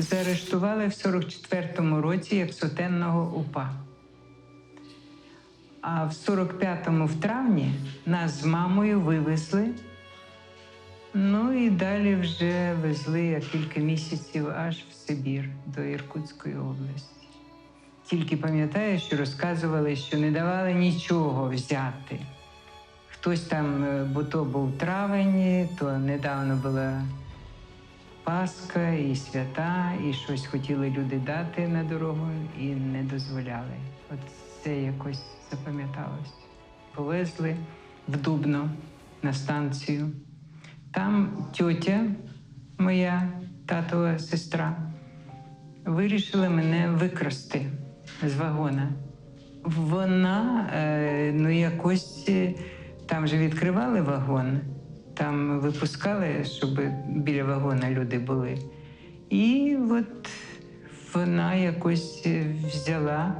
Заарештували в 44-му році як сотенного упа. А в 45-му в травні нас з мамою вивезли. Ну і далі вже везли я кілька місяців аж в Сибір до Іркутської області. Тільки пам'ятаю, що розказували, що не давали нічого взяти. Хтось там, е, бо то був травень, то недавно була Пасха і свята, і щось хотіли люди дати на дорогу і не дозволяли. От це якось запам'яталось. Повезли в Дубно на станцію. Там тьотя, моя татова сестра, вирішила мене викрасти з вагона. Вона е, ну якось е, там же відкривали вагон, там випускали, щоб біля вагона люди були. І от вона якось взяла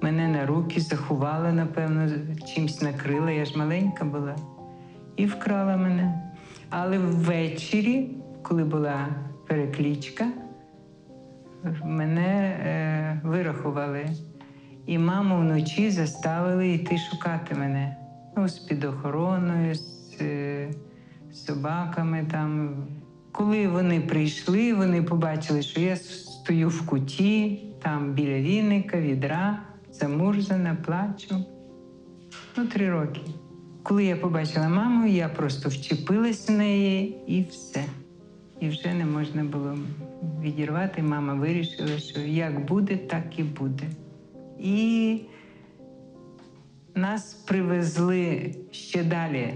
мене на руки, заховала, напевно, чимсь накрила. Я ж маленька була, і вкрала мене. Але ввечері, коли була переклічка, мене е, вирахували. І маму вночі заставили йти шукати мене. Ну, з під охороною, собаками там. Коли вони прийшли, вони побачили, що я стою в куті, там біля віника, відра, замурзана, плачу. Ну, три роки. Коли я побачила маму, я просто вчепилась в неї і все. І вже не можна було відірвати. Мама вирішила, що як буде, так і буде. І нас привезли ще далі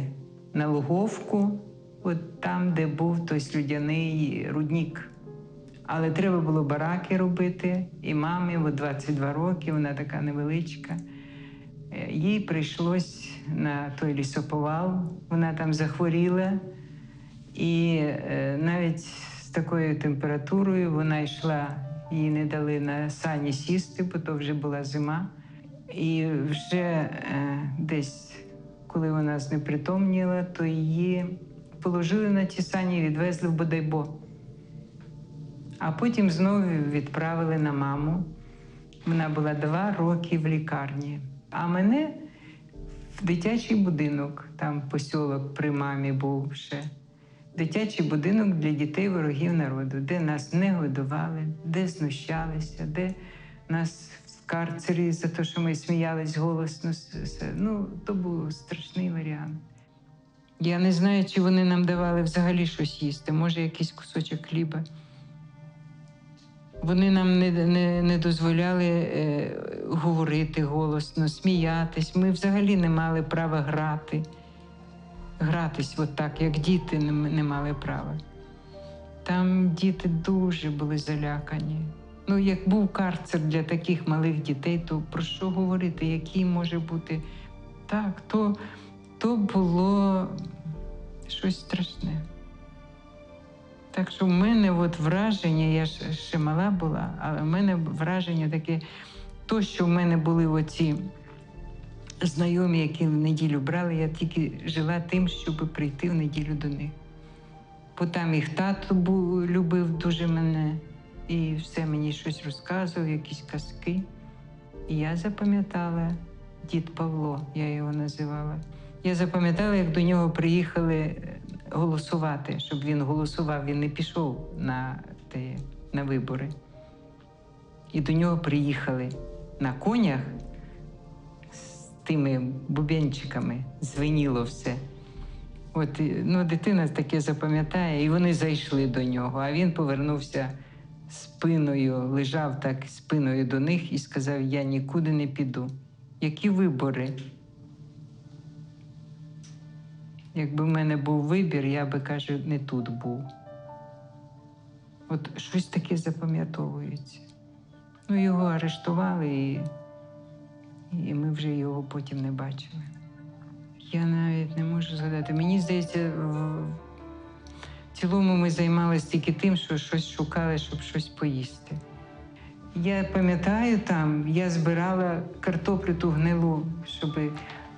на Луговку, от там, де був той слюдяний руднік. Але треба було бараки робити, і мамі от 22 роки, вона така невеличка. Е, Їй прийшлось на той лісоповал, вона там захворіла, і е, навіть з такою температурою вона йшла, їй не дали на сані сісти, бо то вже була зима. І вже е, десь, коли вона знепритомніла, то її положили на ті сані і відвезли в Бодайбо. А потім знову відправили на маму. Вона була два роки в лікарні. А мене в дитячий будинок, там посілок при мамі був ще. Дитячий будинок для дітей ворогів народу, де нас не годували, де знущалися, де нас в карцері за те, що ми сміялись голосно. Ну, то був страшний варіант. Я не знаю, чи вони нам давали взагалі щось їсти, може, якийсь кусочок хліба. Вони нам не, не, не дозволяли е, говорити голосно, сміятись. Ми взагалі не мали права грати. Гратись от як діти не, не мали права. Там діти дуже були залякані. Ну, як був карцер для таких малих дітей, то про що говорити, який може бути так, то, то було щось страшне. Так що в мене от враження, я ще мала була, але в мене враження таке, то, що в мене були оці знайомі, які в неділю брали, я тільки жила тим, щоб прийти в неділю до них. Бо там їх тато був, любив дуже мене і все мені щось розказував, якісь казки. І я запам'ятала дід Павло, я його називала. Я запам'ятала, як до нього приїхали е, голосувати, щоб він голосував. Він не пішов на, те, на вибори. І до нього приїхали на конях з тими бубенчиками, звеніло все. От ну, дитина таке запам'ятає, і вони зайшли до нього. А він повернувся спиною, лежав так спиною до них і сказав: Я нікуди не піду. Які вибори? Якби в мене був вибір, я би каже, не тут був. От щось таке запам'ятовується. Ну, його арештували, і, і ми вже його потім не бачили. Я навіть не можу згадати. Мені здається, в цілому ми займалися тільки тим, що щось шукали, щоб щось поїсти. Я пам'ятаю там, я збирала картоплю ту гнилу, щоб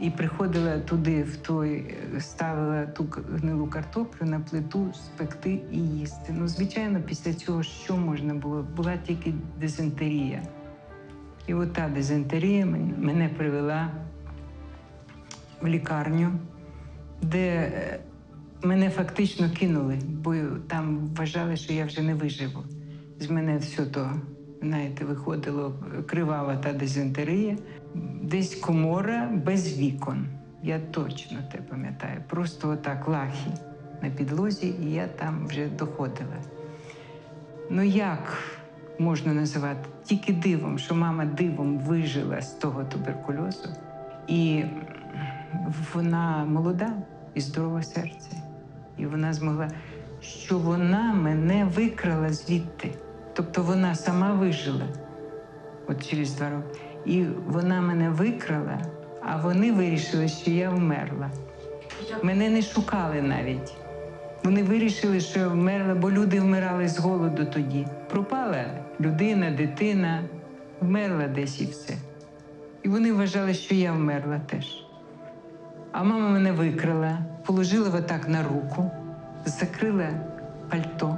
і приходила туди, в той, ставила ту гнилу картоплю на плиту, спекти і їсти. Ну, звичайно, після цього що можна було? Була тільки дизентерія. І от та дизентерія мене привела в лікарню, де е, мене фактично кинули, бо там вважали, що я вже не виживу. З мене все то, знаєте, виходило кривава та дизентерія. Десь комора без вікон. Я точно те пам'ятаю. Просто отак лахи на підлозі, і я там вже доходила. Ну як можна називати? Тільки дивом, що мама дивом вижила з того туберкульозу. І вона молода і здорове серце. І вона змогла, що вона мене викрала звідти. Тобто вона сама вижила от через два роки. І вона мене викрала, а вони вирішили, що я вмерла. Мене не шукали навіть. Вони вирішили, що я вмерла, бо люди вмирали з голоду тоді. Пропала людина, дитина, вмерла десь і все. І вони вважали, що я вмерла теж. А мама мене викрала, положила отак на руку, закрила пальто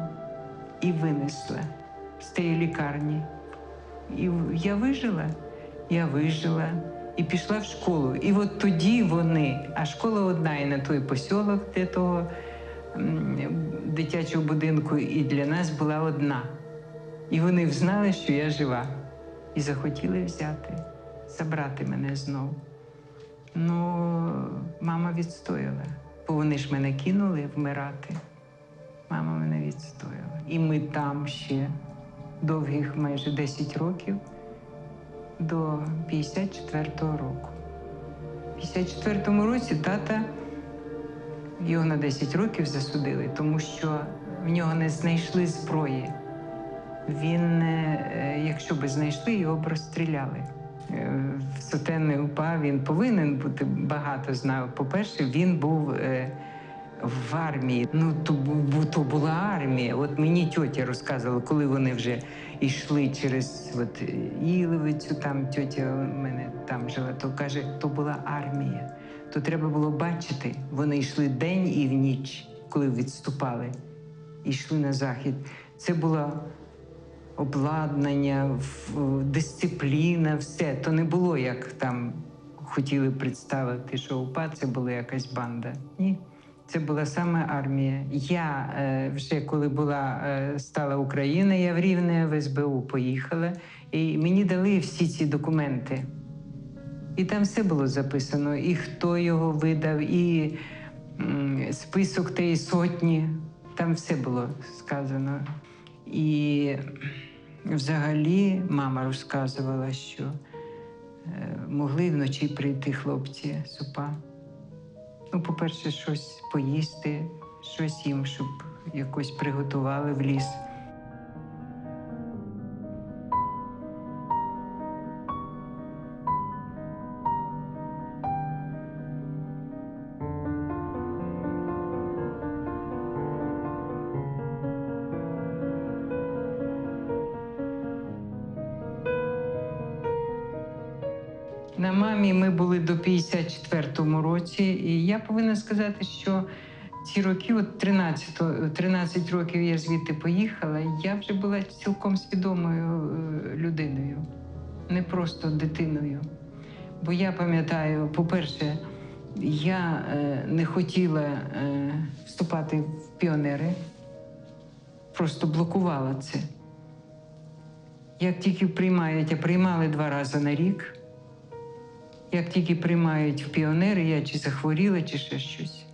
і винесла з тієї лікарні. І я вижила, я вижила і пішла в школу. І от тоді вони, а школа одна і на той посілок для того дитячого будинку, і для нас була одна. І вони взнали, що я жива, і захотіли взяти, забрати мене знову. Ну, мама відстояла, бо вони ж мене кинули вмирати. Мама мене відстояла. І ми там ще довгих майже 10 років до 54-го року. В 54-му році тата його на 10 років засудили, тому що в нього не знайшли зброї. Він, е, якщо би знайшли, його розстріляли. Е, В сотенний УПА він повинен бути багато знав. По-перше, він був е, в армії. Ну, то, то була армія. От мені тьотя розказувала, коли вони вже йшли через от, Іловицю, там тьотя у мене там жила, то каже, то була армія. То треба було бачити, вони йшли день і в ніч, коли відступали, йшли на захід. Це була обладнання, дисципліна, все. То не було як там хотіли представити, що УПА це була якась банда. Ні. Це була саме армія. Я е, вже коли була е, стала Україна, я в Рівне в СБУ поїхала. І мені дали всі ці документи. І там все було записано, і хто його видав, і список тієї сотні. Там все було сказано. І взагалі мама розказувала, що е, могли вночі прийти хлопці з УПА. Ну, по-перше, щось поїсти, щось їм, щоб якось приготували в ліс. До 54-му році, і я повинна сказати, що ці роки, от 13, 13 років я звідти поїхала, я вже була цілком свідомою е, людиною, не просто дитиною. Бо я пам'ятаю, по-перше, я е, не хотіла е, вступати в піонери, просто блокувала це. Як тільки приймають, а приймали два рази на рік. Як тільки приймають в піонери, я чи захворіла, чи ще щось.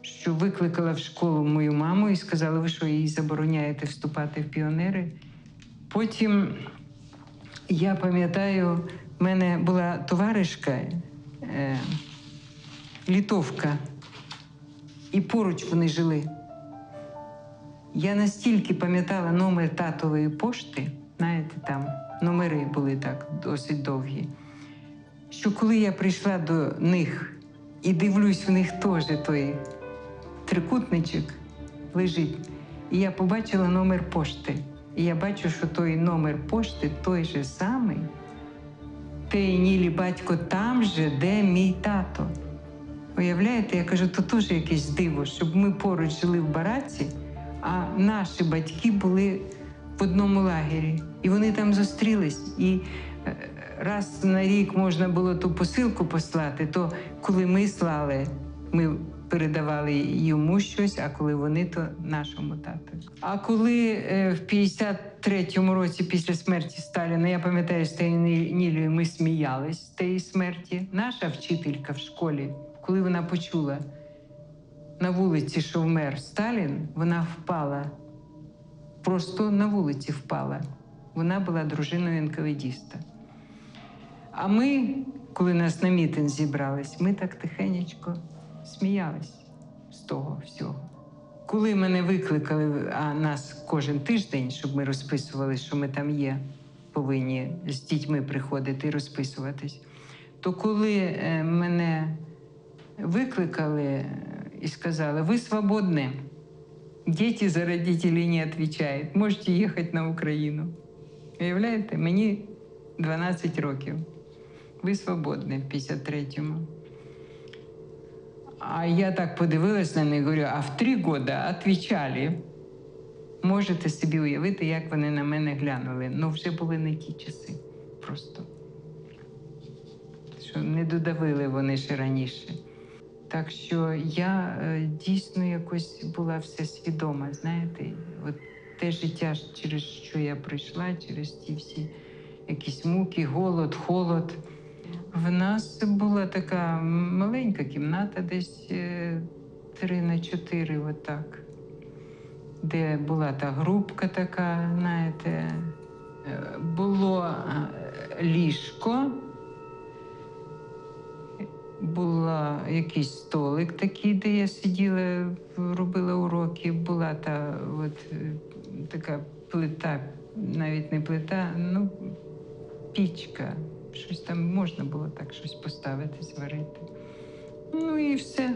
Що викликала в школу мою маму і сказала, ви що їй забороняєте вступати в піонери. Потім я пам'ятаю, в мене була товаришка, е, літовка, і поруч вони жили. Я настільки пам'ятала номер татової пошти, знаєте, там номери були так досить довгі що коли я прийшла до них і дивлюсь, в них теж той трикутничок лежить, і я побачила номер пошти. І я бачу, що той номер пошти той же самий, той Нілі батько там же, де мій тато. Уявляєте, я кажу, то теж якесь диво, щоб ми поруч жили в бараці, а наші батьки були в одному лагері. І вони там зустрілись. І раз на рік можна було ту посилку послати, то коли ми слали, ми передавали йому щось, а коли вони, то нашому тату. А коли е, в 53-му році після смерті Сталіна, я пам'ятаю, з Нілею ми сміялись з тієї смерті. Наша вчителька в школі, коли вона почула на вулиці, що вмер Сталін, вона впала. Просто на вулиці впала. Вона була дружиною НКВДіста. А ми, коли нас на мітинг зібрались, ми так тихенечко сміялись з того всього. Коли мене викликали, а нас кожен тиждень, щоб ми розписували, що ми там є, повинні з дітьми приходити і розписуватись, то коли е, мене викликали е, і сказали, ви свободні, діти за родителей не відповідають, можете їхати на Україну. Уявляєте, мені 12 років. Ви свободні в 53-му. А я так подивилась на них, говорю, а в три роки відповідали. Можете собі уявити, як вони на мене глянули. Ну, вже були не ті часи. Просто. Що не додавили вони ще раніше. Так що я е, дійсно якось була все свідома, знаєте, от те життя, через що я пройшла, через ті всі якісь муки, голод, холод. В нас була така маленька кімната, десь е, три на чотири, отак, де була та грубка така, знаєте, е, було е, ліжко, була якийсь столик такий, де я сиділа, робила уроки. Була та от така плита, навіть не плита, ну, пічка. Щось там можна було так щось поставити, зварити. Ну і все.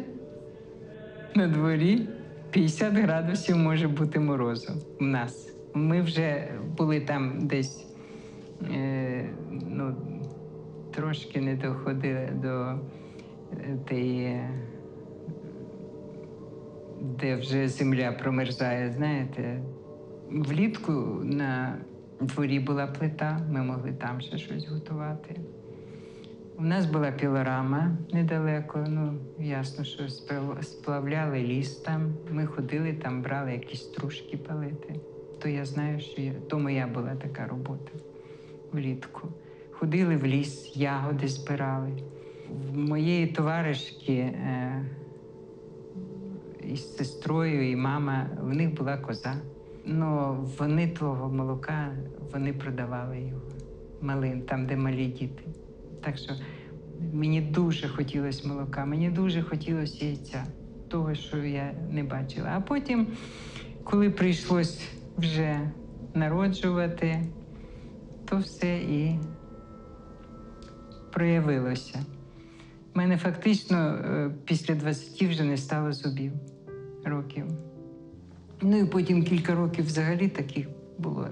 На дворі 50 градусів може бути морозу в нас. Ми вже були там десь, е, ну, трошки не доходили до е, тієї, де вже земля промерзає, знаєте. Влітку на дворі була плита, ми могли там ще щось готувати. У нас була пілорама недалеко. Ну, ясно, що сплавляли ліс там. Ми ходили там, брали якісь стружки палити. То я знаю, що я, то моя була така робота. влітку. Ходили в ліс, ягоди збирали. В моєї товаришки е, із сестрою, і мама, в них була коза. Ну, вони того молока вони продавали його малин, там, де малі діти. Так що мені дуже хотілося молока, мені дуже хотілося яйця, того, що я не бачила. А потім, коли прийшлось вже народжувати, то все і проявилося. У мене фактично е, після 20 вже не стало зубів років. Ну і потім кілька років взагалі таких було.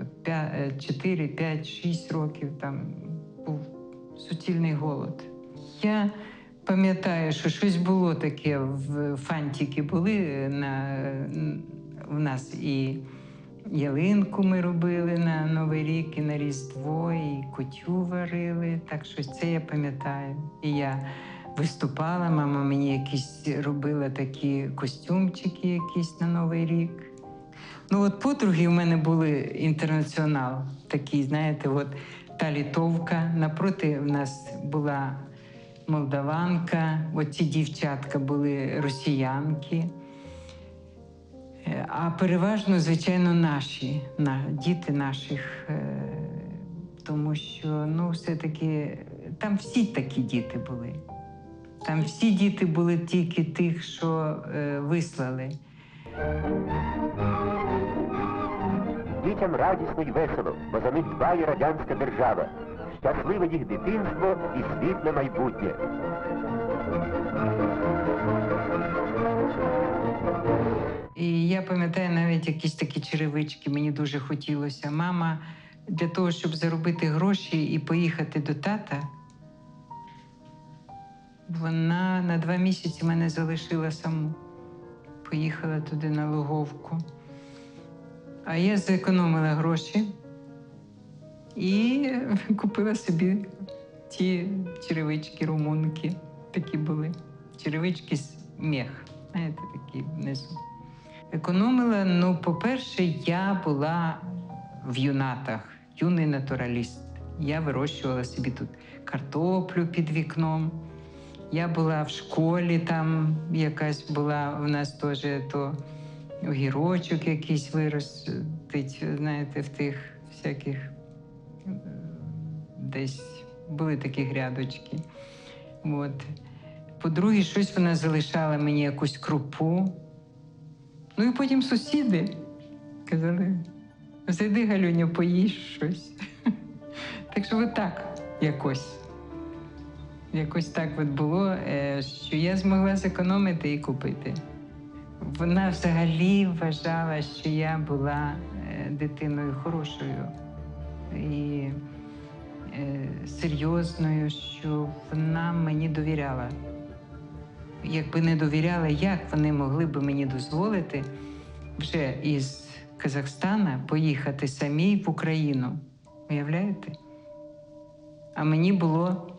От 4, 5, 6 років там був суцільний голод. Я пам'ятаю, що щось було таке в фантики були на, в нас і ялинку ми робили на Новий рік, і на Різдво, і кутю варили. Так що це я пам'ятаю. І я виступала, мама мені якісь робила такі костюмчики якісь на Новий рік. Ну, от подруги в мене були інтернаціонал, такі, знаєте, от та літовка. Напроти в нас була молдаванка, от ці дівчатка були росіянки. Е, А переважно, звичайно, наші, на, діти наших, е, тому що ну, все-таки там всі такі діти були. Там всі діти були тільки тих, що е, вислали. Дітям радісно й весело, бо за них дбає радянська держава. Щасливе їх дитинство і світле майбутнє. І я пам'ятаю навіть якісь такі черевички, мені дуже хотілося. Мама для того, щоб заробити гроші і поїхати до тата, вона на два місяці мене залишила саму. Поїхала туди на Луговку. А я зекономила гроші і купила собі ті черевички, румунки. Такі були. Черевички з мех, знаєте, такі внизу. Економила, ну, по-перше, я була в юнатах, юний натураліст. Я вирощувала собі тут картоплю під вікном. Я була в школі, там якась була у нас теж то огірочок якийсь виростить, знаєте, в тих всяких е, десь були такі грядочки. От. По-друге, щось вона залишала мені якусь крупу. Ну і потім сусіди казали: зайди, Галюня, поїж щось. Так що отак якось. Якось так от було, е, що я змогла зекономити і купити. Вона взагалі вважала, що я була е, дитиною хорошою і е, серйозною, що вона мені довіряла. Якби не довіряла, як вони могли би мені дозволити вже із Казахстана поїхати самі в Україну. Уявляєте? А мені було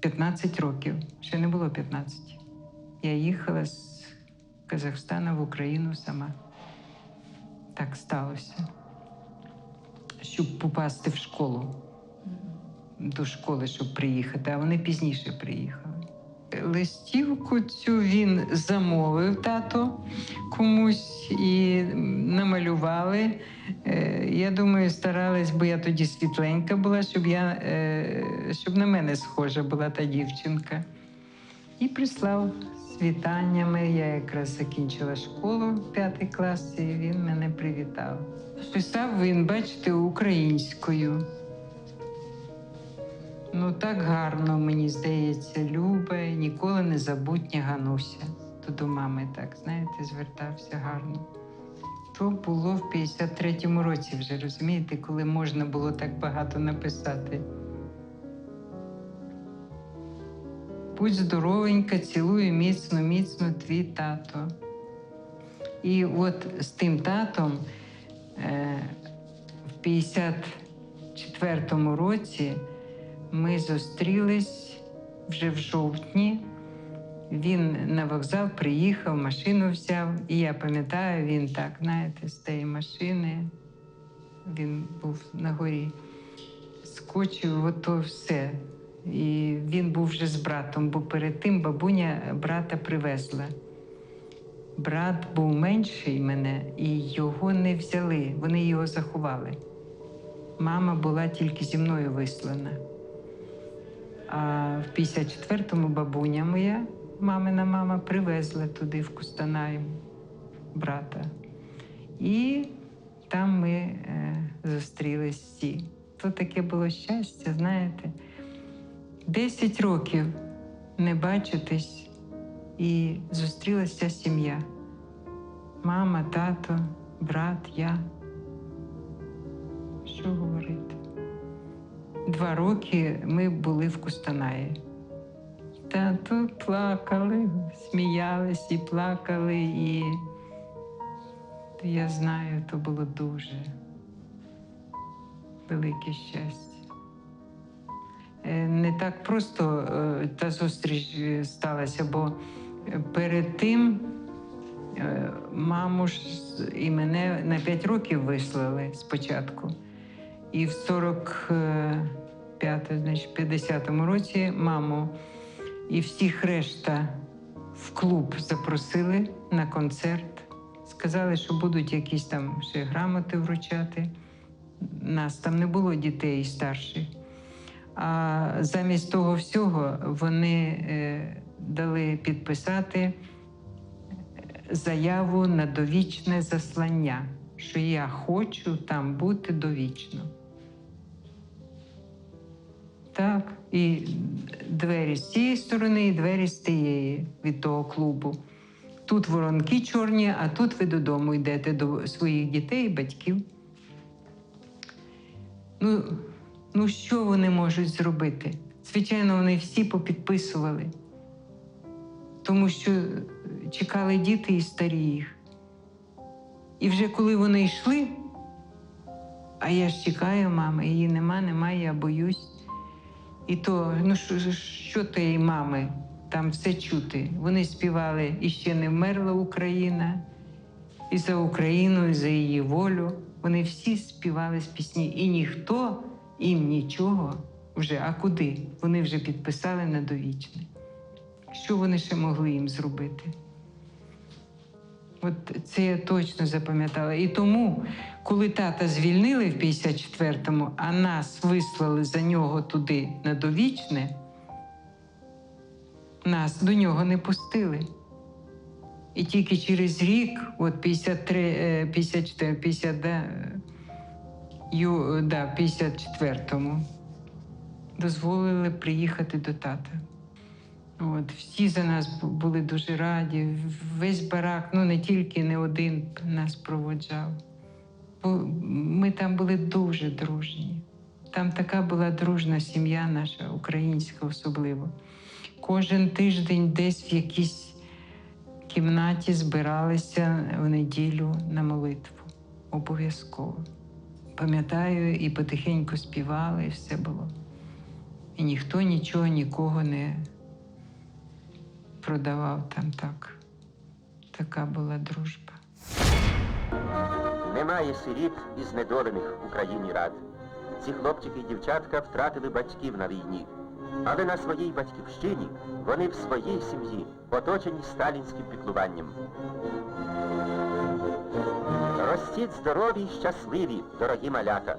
15 років, ще не було 15. Я їхала з Казахстана в Україну сама. Так сталося. Щоб попасти в школу, до школи, щоб приїхати, а вони пізніше приїхали. Листівку цю він замовив тато комусь і намалювали. Е, Я думаю, старались, бо я тоді світленька була, щоб я е, щоб на мене схожа була та дівчинка. І прислав з вітаннями. Я якраз закінчила школу п'ятий клас, і він мене привітав. Писав він, бачите, українською. Ну, так гарно, мені здається, любе, ніколи не забутня Гануся. То до мами так, знаєте, звертався гарно. То було в 53-му році вже, розумієте, коли можна було так багато написати. Будь здоровенька, цілую міцно, міцно твій тато. І от з тим татом е, в 54-му році ми зустрілись вже в жовтні. Він на вокзал приїхав, машину взяв. І я пам'ятаю, він так, знаєте, з тієї машини він був на горі. Скочив, ото все. І він був вже з братом, бо перед тим бабуня брата привезла. Брат був менший мене, і його не взяли, вони його заховали. Мама була тільки зі мною вислана. А в 54-му бабуня моя, мамина мама, привезла туди, в Кустанай, брата. І там ми е, зустрілись всі. То таке було щастя, знаєте. Десять років не бачитись і зустрілася сім'я. Мама, тато, брат, я. Що говорити? Два роки ми були в Кустанаї. Та тут плакали, сміялись і плакали, і я знаю, то було дуже велике щастя. Е, Не так просто е, та зустріч е, сталася, бо перед тим маму ж і мене на 5 років вислали спочатку. І в 45, значить, 50-му році маму і всіх решта в клуб запросили на концерт. Сказали, що будуть якісь там ще грамоти вручати. Нас там не було дітей старших. А замість того всього вони е, дали підписати е, заяву на довічне заслання, що я хочу там бути довічно. Так, і двері з цієї сторони, і двері з тієї від того клубу. Тут воронки чорні, а тут ви додому йдете до своїх дітей батьків. Ну, ну що вони можуть зробити? Звичайно, вони всі попідписували, тому що чекали діти і старі їх. І вже коли вони йшли, а я ж чекаю, мами, її нема, немає, я боюсь. І то, ну що, що тієї мами, там все чути. Вони співали і ще не вмерла Україна, і за Україну, і за її волю. Вони всі співали з пісні, і ніхто їм нічого вже, а куди? Вони вже підписали на довічне. Що вони ще могли їм зробити? От це я точно запам'ятала. І тому, коли тата звільнили в 54-му, а нас вислали за нього туди на довічне, нас до нього не пустили. І тільки через рік, от 53, е, 54, 50, да, ю, да, в 54-му, дозволили приїхати до тата. От, всі за нас були дуже раді. Весь барак, ну не тільки не один нас проводжав. Ми там були дуже дружні. Там така була дружна сім'я наша, українська особливо. Кожен тиждень десь в якійсь кімнаті збиралися в неділю на молитву. Обов'язково. Пам'ятаю, і потихеньку співали, і все було. І ніхто нічого нікого не продавав там так. Така була дружба. Немає сиріт і знедолених в Україні рад. Ці хлопчики і дівчатка втратили батьків на війні. Але на своїй батьківщині вони в своїй сім'ї оточені сталінським піклуванням. Ростіть здорові й щасливі, дорогі малята.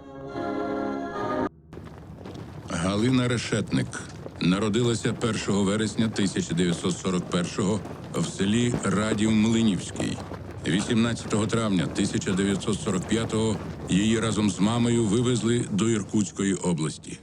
Галина Решетник народилася 1 вересня 1941-го в селі Радів Млинівський. 18 травня 1945-го її разом з мамою вивезли до Іркутської області.